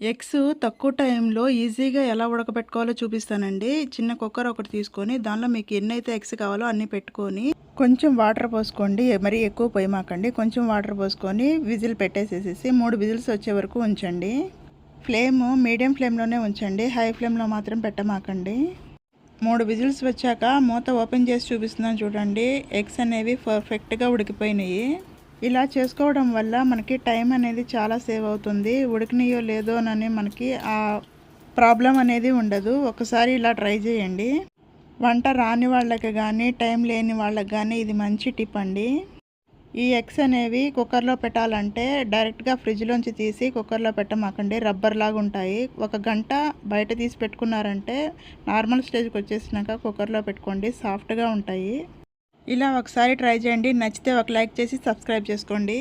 Eggs తక్కువ టైంలో ఈజీగా ఎలా ఉడకబెట్టుకోవాలో చూపిస్తానండి. చిన్న కుక్కర్ ఒకటి తీసుకొని దానిలో మీకు ఎన్నైతే ఎగ్స్ కావాలో అన్నీ పెట్టుకొని కొంచెం వాటర్ పోసుకోండి. మరీ ఎక్కువ పోయమాకండి. కొంచెం వాటర్ పోసుకొని విజిల్ పెట్టేసేసేసి మూడు విజిల్స్ వచ్చే వరకు ఉంచండి. ఫ్లేమ్ మీడియం ఫ్లేమ్లోనే ఉంచండి. హై ఫ్లేమ్లో మాత్రం పెట్టమాకండి. మూడు విజిల్స్ వచ్చాక మూత ఓపెన్ చేసి చూపిస్తున్నాను చూడండి. ఎగ్స్ అనేవి పర్ఫెక్ట్గా ఉడికిపోయినాయి. ఇలా చేసుకోవడం వల్ల మనకి టైం అనేది చాలా సేవ్ అవుతుంది. ఉడికినయో లేదో అని మనకి ఆ ప్రాబ్లం అనేది ఉండదు. ఒకసారి ఇలా ట్రై చేయండి. వంట రాని వాళ్ళకి కానీ టైం లేని వాళ్ళకి కానీ ఇది మంచి టిప్ అండి. ఈ ఎగ్స్ అనేవి కుక్కర్లో పెట్టాలంటే డైరెక్ట్గా ఫ్రిడ్జ్లోంచి తీసి కుక్కర్లో పెట్టమాకండి. రబ్బర్ లాగా ఉంటాయి. ఒక గంట బయట తీసి పెట్టుకున్నారంటే నార్మల్ స్టేజ్కి వచ్చేసినాక కుక్కర్లో పెట్టుకోండి. సాఫ్ట్గా ఉంటాయి. ఇలా ఒకసారి ట్రై చేయండి. నచ్చితే ఒక లైక్ చేసి సబ్స్క్రైబ్ చేసుకోండి.